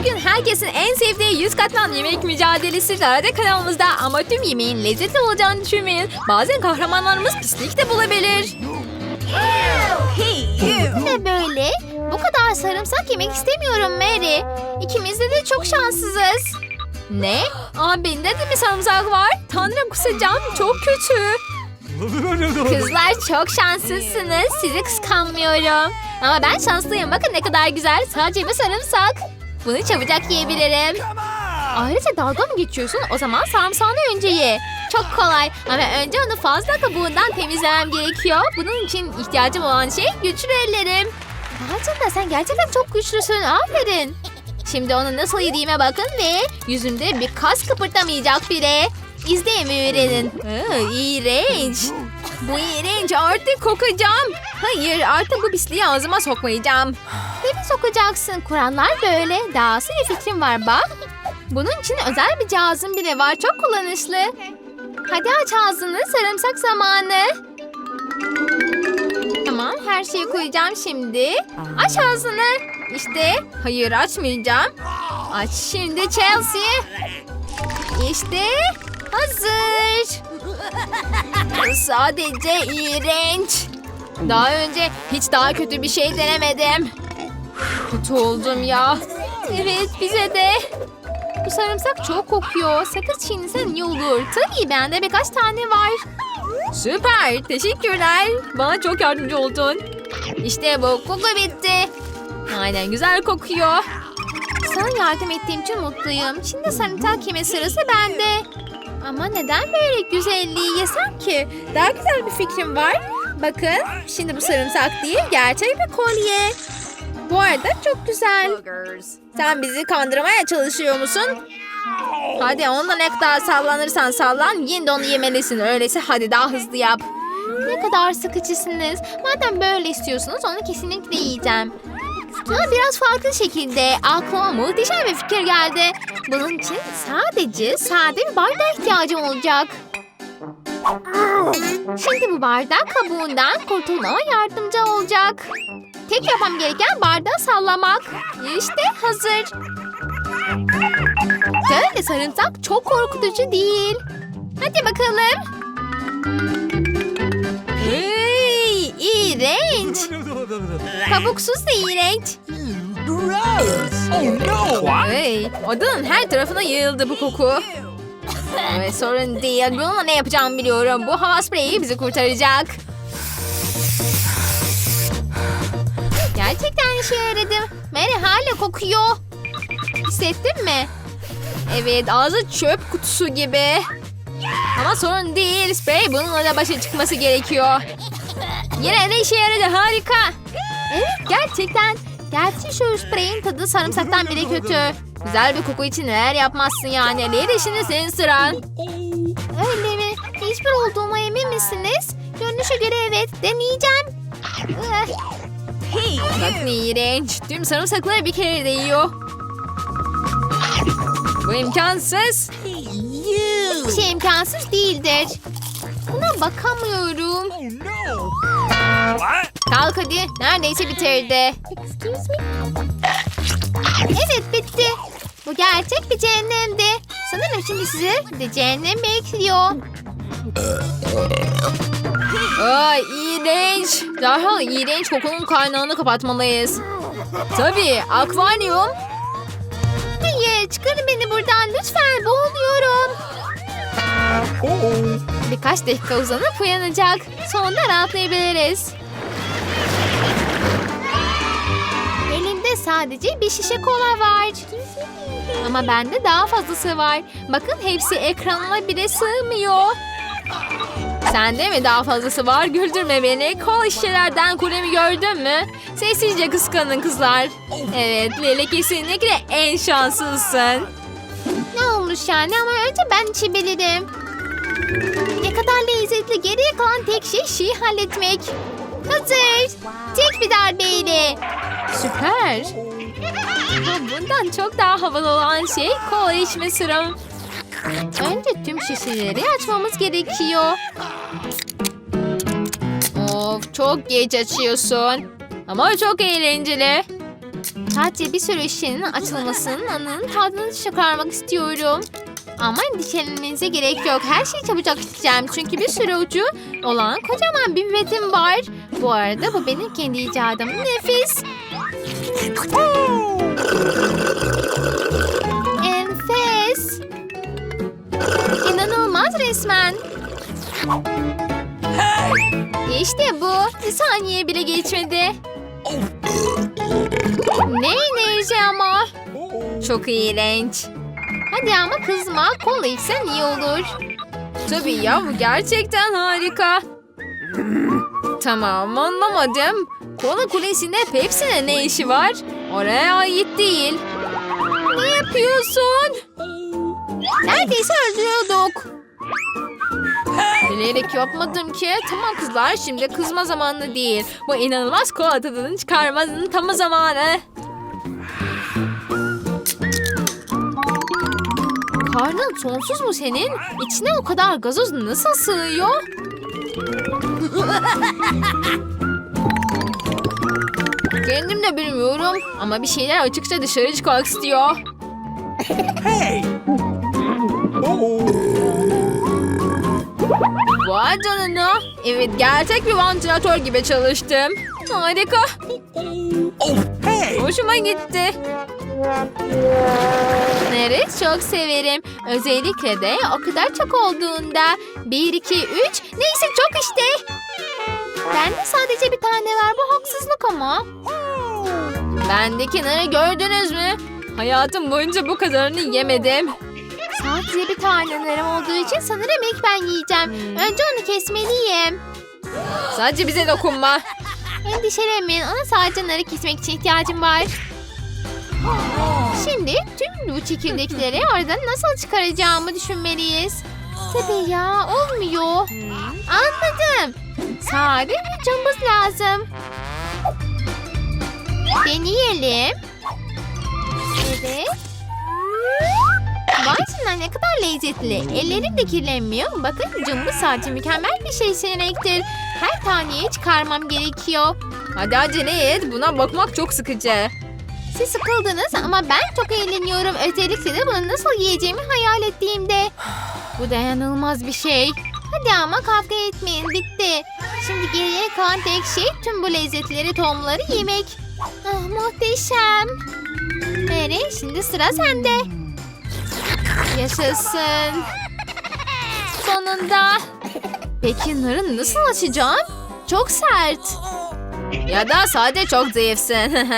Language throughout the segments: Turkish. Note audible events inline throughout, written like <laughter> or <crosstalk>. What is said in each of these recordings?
Bugün herkesin en sevdiği 100 katman yemek mücadelesi Arada kanalımızda ama tüm yemeğin lezzetli olacağını düşünmeyin. Bazen kahramanlarımız pislik de bulabilir. Ne böyle? Bu kadar sarımsak yemek istemiyorum Mary. İkimiz de de çok şanssızız. Ne? Aa bende de mi sarımsak var? Tanrım kusacağım çok kötü. Kızlar çok şanslısınız. Sizi kıskanmıyorum. Ama ben şanslıyım. Bakın ne kadar güzel. Sadece bir sarımsak. Bunu çabucak yiyebilirim. Ayrıca dalga mı geçiyorsun? O zaman sarımsağını önce ye. Çok kolay. Ama önce onu fazla kabuğundan temizlemem gerekiyor. Bunun için ihtiyacım olan şey güçlü ellerim. Gerçekten sen gerçekten çok güçlüsün. Aferin. Şimdi onu nasıl yediğime bakın ve yüzümde bir kas kıpırdamayacak bile. İzleyin ve öğrenin. Aa. Bu iğrenç artık kokacağım. Hayır artık bu pisliği ağzıma sokmayacağım. Tabii sokacaksın. Kurallar böyle. Dahası bir fikrim var bak. Bunun için özel bir cihazım bile var. Çok kullanışlı. Hadi aç ağzını. Sarımsak zamanı. Tamam her şeyi koyacağım şimdi. Aç ağzını. İşte. Hayır açmayacağım. Aç şimdi Chelsea. İşte. Hazır. Sadece iğrenç. Daha önce hiç daha kötü bir şey denemedim. Kötü oldum ya. Evet bize de. Bu sarımsak çok kokuyor. Sakız çiğnesen iyi olur. Tabii bende birkaç tane var. Süper. Teşekkürler. Bana çok yardımcı oldun. İşte bu koku bitti. Aynen güzel kokuyor. Sana yardım ettiğim için mutluyum. Şimdi sarımsak yeme sırası bende. Ama neden böyle güzelliği yesem ki? Daha güzel bir fikrim var. Bakın şimdi bu sarımsak değil gerçek bir kolye. Bu arada çok güzel. Sen bizi kandırmaya çalışıyor musun? Hadi onunla ne kadar sallanırsan sallan yine de onu yemelisin. Öyleyse hadi daha hızlı yap. Ne kadar sıkıcısınız. Madem böyle istiyorsunuz onu kesinlikle yiyeceğim. Ama biraz farklı şekilde aklıma muhteşem bir fikir geldi. Bunun için sadece sade bir bardağa ihtiyacım olacak. Şimdi bu bardak kabuğundan kurtulmama yardımcı olacak. Tek yapmam gereken bardağı sallamak. İşte hazır. Böyle sarımsak çok korkutucu değil. Hadi bakalım. Hey, iğrenç. Kabuksuz da iğrenç. Hey, odanın her tarafına yayıldı bu koku. Evet, sorun değil. Bununla ne yapacağımı biliyorum. Bu hava spreyi bizi kurtaracak. Gerçekten işe yaradı. Mary hala kokuyor. Hissettin mi? Evet, ağzı çöp kutusu gibi. Ama sorun değil. Sprey bununla da başa çıkması gerekiyor. Yine de işe yaradı. Harika. Evet gerçekten. Gerçi şu spreyin tadı sarımsaktan bile kötü. Güzel bir koku için neler yapmazsın yani. Leyla şimdi senin sıran. Öyle mi? Hiçbir olduğuma emin misiniz? Görünüşe göre evet. Deneyeceğim. Eh, Bak ne iğrenç. Tüm sarımsakları bir kere de yiyor. Bu imkansız. Hiçbir şey imkansız değildir. Buna bakamıyorum. Kalk hadi. Neredeyse bitirdi. Evet bitti. Bu gerçek bir cehennemdi. Sanırım şimdi sizi de cehennem bekliyor. Ay iğrenç. Derhal iğrenç kokunun kaynağını kapatmalıyız. Tabii akvaryum. Hayır çıkarın beni buradan lütfen boğuluyorum. Birkaç dakika uzanıp uyanacak. Sonra rahatlayabiliriz. Sadece bir şişe kola var. Ama bende daha fazlası var. Bakın hepsi ekranına bile sığmıyor. Sende mi daha fazlası var? Güldürme beni. Kol şişelerden kulemi gördün mü? Sessizce kıskanın kızlar. Evet Lele kesinlikle en şanslısın. Ne olmuş yani ama önce ben içebilirim. Ne kadar lezzetli geriye kalan tek şey şeyi halletmek. Hazır. Tek bir darbeyle. Süper. Bundan çok daha havalı olan şey kola içme sıram. Önce tüm şişeleri açmamız gerekiyor. Of çok geç açıyorsun. Ama çok eğlenceli. Sadece bir sürü şişenin açılmasının anının tadını çıkarmak istiyorum. Ama endişelenmenize gerek yok. Her şeyi çabucak içeceğim. Çünkü bir sürü ucu olan kocaman bir pipetim var. Bu arada bu benim kendi icadım. Nefis. Enfes. İnanılmaz resmen. İşte bu. Bir saniye bile geçmedi. Ne enerji ama. Çok iğrenç. Hadi ama kızma. Kola içsen iyi olur. Tabii ya bu gerçekten harika. Tamam anlamadım. Kola kulesinde Pepsi'nin ne işi var? Oraya ait değil. Ne yapıyorsun? Neredeyse öldürüyorduk. Bilerek yapmadım ki. Tamam kızlar şimdi kızma zamanı değil. Bu inanılmaz kola tadını çıkarmanın tam zamanı. Karnın sonsuz mu senin? İçine o kadar gazoz nasıl sığıyor? Kendim de bilmiyorum ama bir şeyler açıkça dışarı çıkmak istiyor. Hey! Oh! Vay canına. Evet gerçek bir vantilatör gibi çalıştım. Harika. Oh, hey! Hoşuma gitti. Bunları çok severim. Özellikle de o kadar çok olduğunda. Bir, iki, üç. Neyse çok işte. Bende sadece bir tane var. Bu haksızlık ama. Bendekileri gördünüz mü? Hayatım boyunca bu kadarını yemedim. Sadece bir tanelerim olduğu için sanırım ilk ben yiyeceğim. Önce onu kesmeliyim. Sadece bize dokunma. Endişelenmeyin. Ona sadece narı kesmek için ihtiyacım var. Şimdi tüm bu çekirdekleri oradan nasıl çıkaracağımı düşünmeliyiz. Tabii ya olmuyor. Anladım. Sade bir cımbız lazım. Deneyelim. Evet. Vay ne kadar lezzetli. Ellerim de kirlenmiyor. Bakın cımbız sadece mükemmel bir şey seçenektir. Her taneyi çıkarmam gerekiyor. Hadi acele et. Buna bakmak çok sıkıcı. Siz sıkıldınız ama ben çok eğleniyorum. Özellikle de bunu nasıl yiyeceğimi hayal ettiğimde. Bu dayanılmaz bir şey. Hadi ama kavga etmeyin bitti. Şimdi geriye kalan tek şey tüm bu lezzetleri tohumları yemek. Muhteşem. Mary şimdi sıra sende. Yaşasın. Sonunda. Peki narı nasıl açacağım? Çok sert. Ya da sadece çok zayıfsın. <laughs>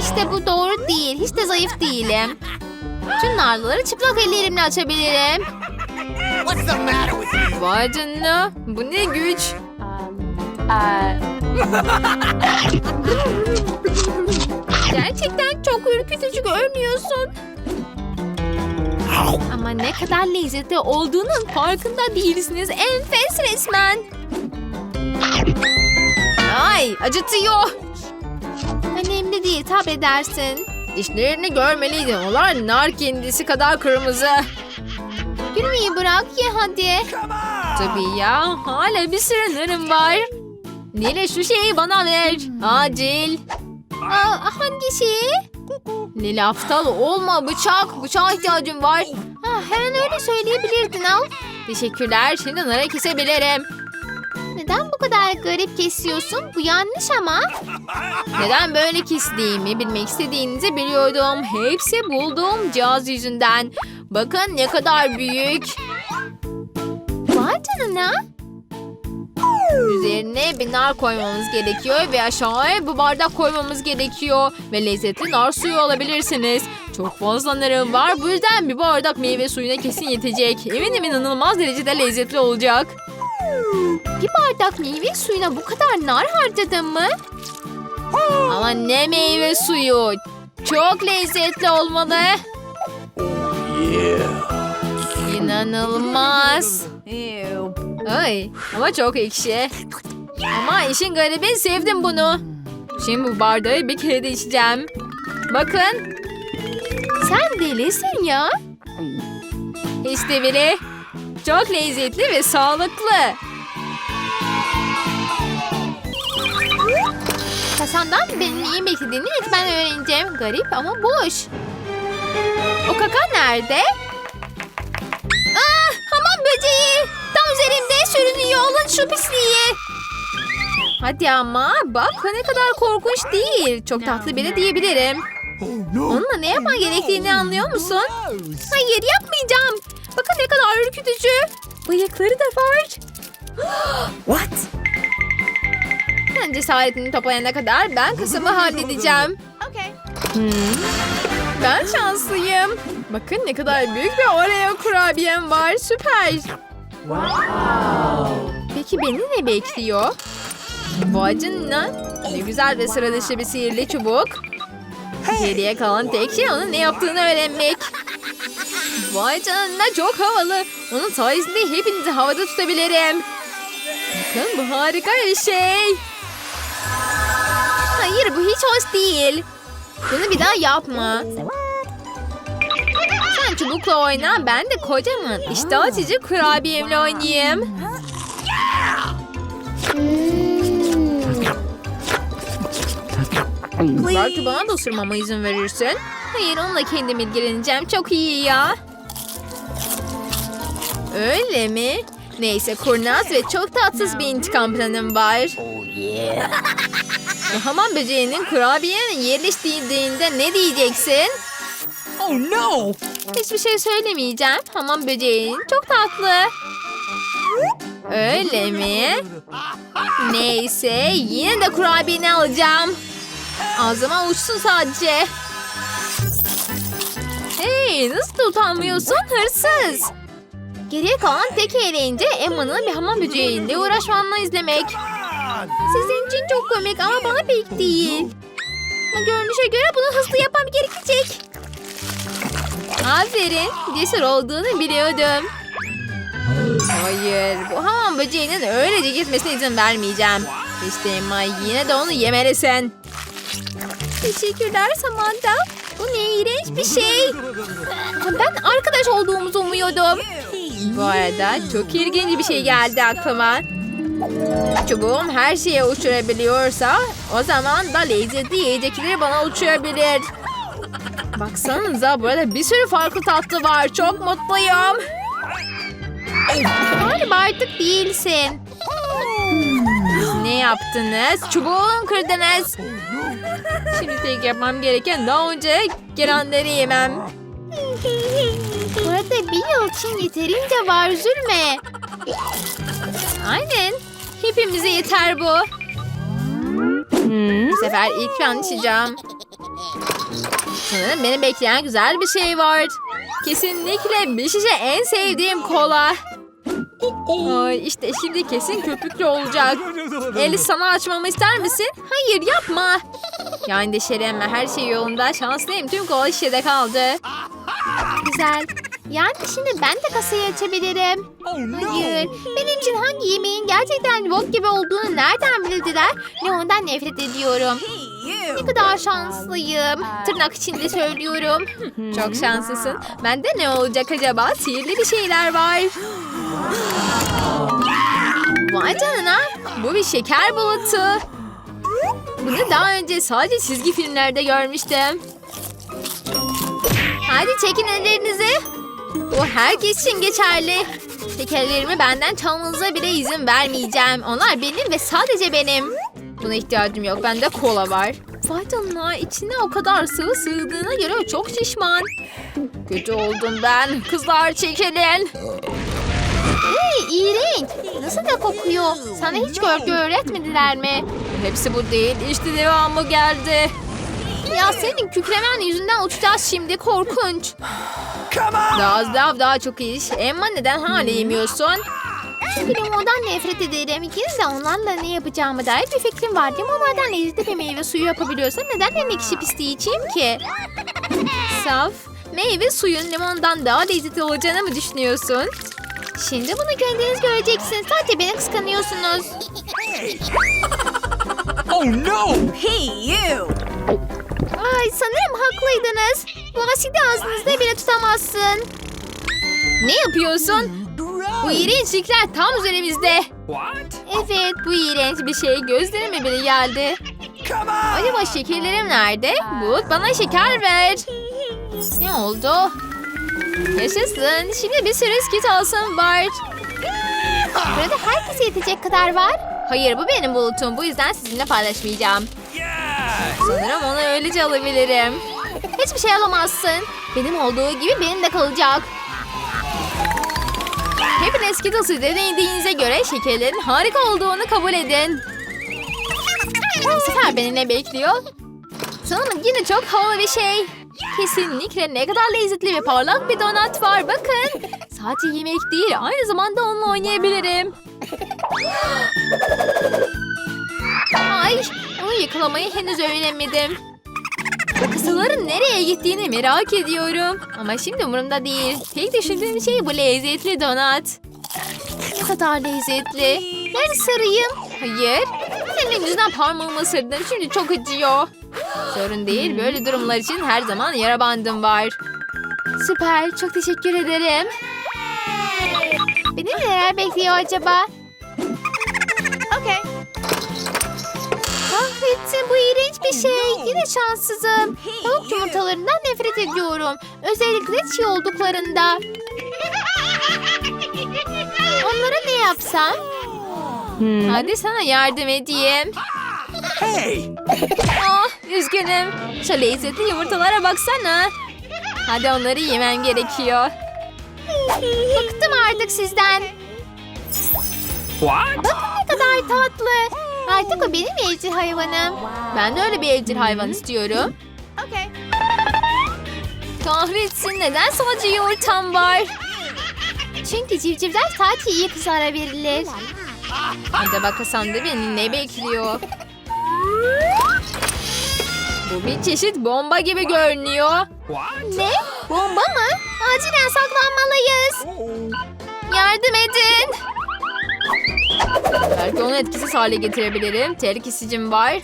İşte bu doğru değil. Hiç de zayıf değilim. Tüm narları çıplak ellerimle açabilirim. What's the matter with you? Vay canına. Bu ne güç. <laughs> Gerçekten çok ürkütücü görünüyorsun. Ama ne kadar lezzetli olduğunun farkında değilsiniz. Enfes resmen. Ay acıtıyor. Önemli değil tabredersin. Dişlerini görmeliydin. Onlar nar kendisi kadar kırmızı. Gülmeyi bırak ye hadi. Tabii ya. Hala bir sürü narım var. Nile şu şeyi bana ver. Acil. Aa, hangi şeyi? Nile aptal olma bıçak. Bıçağa ihtiyacım var. Ha, hemen öyle söyleyebilirdin al. Teşekkürler. Şimdi nara kesebilirim. Neden bu kadar garip kesiyorsun? Bu yanlış ama. Neden böyle kestiğimi bilmek istediğinizi biliyordum. Hepsi bulduğum cihaz yüzünden. Bakın ne kadar büyük. Vay canına. Üzerine bir nar koymamız gerekiyor ve aşağıya bu bardak koymamız gerekiyor. Ve lezzetli nar suyu alabilirsiniz. Çok fazla narım var. Bu yüzden bir bardak meyve suyuna kesin yetecek. Eminim inanılmaz derecede lezzetli olacak. Bir bardak meyve suyuna bu kadar nar harcadın mı? Ama ne meyve suyu. Çok lezzetli olmalı. Yeah. İnanılmaz. Ay ama çok ekşi. Ama işin garibi sevdim bunu. Şimdi bu bardağı bir kere de içeceğim. Bakın Sen delisin ya. işte bile. Çok lezzetli ve sağlıklı. İnsandan benim neyi beklediğini ilk ben öğreneceğim. Garip ama boş. O kaka nerede? Sürünüyor. Alın şu pisliği. Hadi ama bak ne kadar korkunç değil. Çok tatlı biri diyebilirim. Onunla ne yapman gerektiğini anlıyor musun? Hayır yapmayacağım. Bakın ne kadar ürkütücü. Bıyıkları da var. <gasps> What? Sen cesaretini toplayana kadar ben kısmı halledeceğim. Hmm. Ben şanslıyım. Bakın ne kadar büyük bir Oreo kurabiyem var. Süper. Peki beni ne bekliyor? Vay canına. Ne güzel ve sıra dışı bir sihirli çubuk. Geriye kalan tek şey onun ne yaptığını öğrenmek. Vay canına çok havalı. Onun sayesinde hepinizi havada tutabilirim. Bakın bu harika bir şey. Hayır bu hiç hoş değil. Bunu bir daha yapma. Çubukla oyna ben de kocaman işte açıcı kurabiyemle oynayayım. Belki bana da ısırmama izin verirsin. Hayır onunla kendim ilgileneceğim. Çok iyi ya. Öyle mi? Neyse kurnaz ve çok tatsız bir intikam planım var. Hamam böceğinin kurabiyenin yerleştiğinde ne diyeceksin? Oh no! Hiçbir şey söylemeyeceğim. Hamam böceğin çok tatlı. Öyle mi? Neyse yine de kurabiyeni alacağım. Ağzıma uçsun sadece. Hey nasıl utanmıyorsun hırsız. Geriye kalan tek eğlence Emma'nın bir hamam böceğiyle uğraşmanla izlemek. Sizin için çok komik ama bana pek değil. Görünüşe göre bunu hızlı yapmam gerekecek. Aferin. Cesur olduğunu biliyordum. Hayır. Bu hamam böceğinin öylece gitmesine izin vermeyeceğim. İşte Emma yine de onu yemelisin. Teşekkürler Samantha. Bu ne iğrenç bir şey. Ben arkadaş olduğumuzu umuyordum. Bu arada çok ilginç bir şey geldi aklıma. Çubuğum her şeye uçurabiliyorsa o zaman da lezzetli yiyecekleri bana uçurabilir. Baksanıza burada bir sürü farklı tatlı var. Çok mutluyum. Galiba artık değilsin. Ne yaptınız? Çubuğumu kırdınız. Şimdi tek yapmam gereken daha önce gelenleri yemem. Burada bir yıl için yeterince var üzülme. Aynen. Hepimize yeter bu. Bu sefer ilk ben içeceğim. Sanırım beni bekleyen güzel bir şey var. Kesinlikle bir en sevdiğim kola. Ay işte şimdi kesin köpüklü olacak. Eli sana açmamı ister misin? Hayır yapma. Ya endişelenme her şey yolunda. Şanslıyım tüm kola şişede kaldı. Güzel. Yani şimdi ben de kasayı açabilirim. Hayır. Benim için hangi yemeğin gerçekten wok gibi olduğunu nereden bildiler? Ve ondan nefret ediyorum. Ne kadar şanslıyım. Tırnak içinde söylüyorum. Çok şanslısın. Bende ne olacak acaba? Sihirli bir şeyler var. Vay canına. Bu bir şeker bulutu. Bunu daha önce sadece çizgi filmlerde görmüştüm. Hadi çekin ellerinizi. Bu herkes için geçerli. Şekerlerimi benden çalmanıza bile izin vermeyeceğim. Onlar benim ve sadece benim. Buna ihtiyacım yok. Bende kola var. Vay canına içine o kadar sıvı sığdığına göre çok şişman. Kötü oldum ben. Kızlar çekilin. Hey iğrenç. Nasıl da kokuyor? Sana hiç görgü öğretmediler mi? Hepsi bu değil. İşte devamı geldi. Ya senin kükremen yüzünden uçacağız şimdi. Korkunç. Come on! Daha az daha daha çok iş. Emma neden hala yemiyorsun? Limondan nefret ederim. İkiniz de onlarla ne yapacağımı dair bir fikrim var. Limonlardan lezzetli bir meyve suyu yapabiliyorsam neden en ekşi pisliği içeyim ki? Saf, meyve suyun limondan daha lezzetli olacağını mı düşünüyorsun? Şimdi bunu kendiniz göreceksiniz. Sadece beni kıskanıyorsunuz. Oh no! Ay sanırım haklıydınız. Bu asidi ağzınızda bile tutamazsın. Ne yapıyorsun? Bu iğrençlikler tam üzerimizde. What? Evet bu iğrenç bir şey gözlerime bile geldi. Come on! Acaba şekerlerim nerede? Bulut bana şeker ver. Ne oldu? Yaşasın. Şimdi bir sürü skittle'sım var. Burada herkese yetecek kadar var. Hayır bu benim bulutum. Bu yüzden sizinle paylaşmayacağım. Sanırım onu öylece alabilirim. Hiçbir şey alamazsın. Benim olduğu gibi benim de kalacak. Hepiniz Skittles'ı denediğinize göre şekerlerin harika olduğunu kabul edin. Bu sefer beni ne bekliyor? Sanırım yine çok havalı bir şey. Kesinlikle ne kadar lezzetli ve parlak bir donat var bakın. Sadece yemek değil aynı zamanda onunla oynayabilirim. Ay onu yakalamayı henüz öğrenemedim. Bu kısaların nereye gittiğini merak ediyorum. Ama şimdi umurumda değil. Tek düşündüğüm şey bu lezzetli donat. Ne kadar lezzetli. Ben sarayım. Hayır. Senin yüzünden parmağımı ısırdın. Şimdi çok acıyor. Sorun değil. Böyle durumlar için her zaman yara bandım var. Süper. Çok teşekkür ederim. Beni neler bekliyor acaba? Şey. Yine şanssızım. Tavuk yumurtalarından nefret ediyorum. Özellikle çiğ olduklarında. <laughs> Onlara ne yapsam? Hadi sana yardım edeyim. Hey! <laughs> Ah, üzgünüm. Şu lezzetli yumurtalara baksana. Hadi onları yemem gerekiyor. Bıktım artık sizden. What? Ne kadar tatlı. Artık o benim evcil hayvanım. Ben de öyle bir evcil hayvan istiyorum. Okay. Kahretsin neden sadece yumurtam var? Çünkü civcivler sadece iyi kızarabilirler. Acaba kasanda beni ne bekliyor? Bu bir çeşit bomba gibi görünüyor. Ne? Bomba mı? Acilen saklanmalıyız. Yardım edin. Belki onu etkisiz hale getirebilirim. Tehlikesicim var.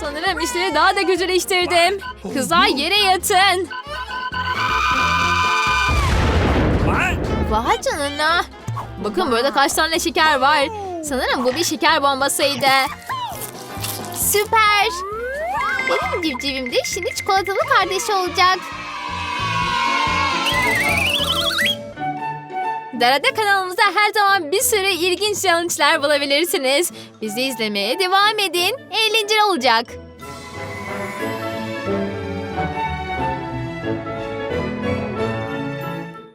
Sanırım işleri daha da kötüleştirdim. Kızlar yere yatın. Vay canına. Bakın burada kaç tane şeker var. Sanırım bu bir şeker bombasıydı. Süper. Benim civcivim de şimdi çikolatalı kardeşi olacak. Darada kanalımızda her zaman bir sürü ilginç challenge'lar bulabilirsiniz. Bizi izlemeye devam edin. Eğlenceli olacak.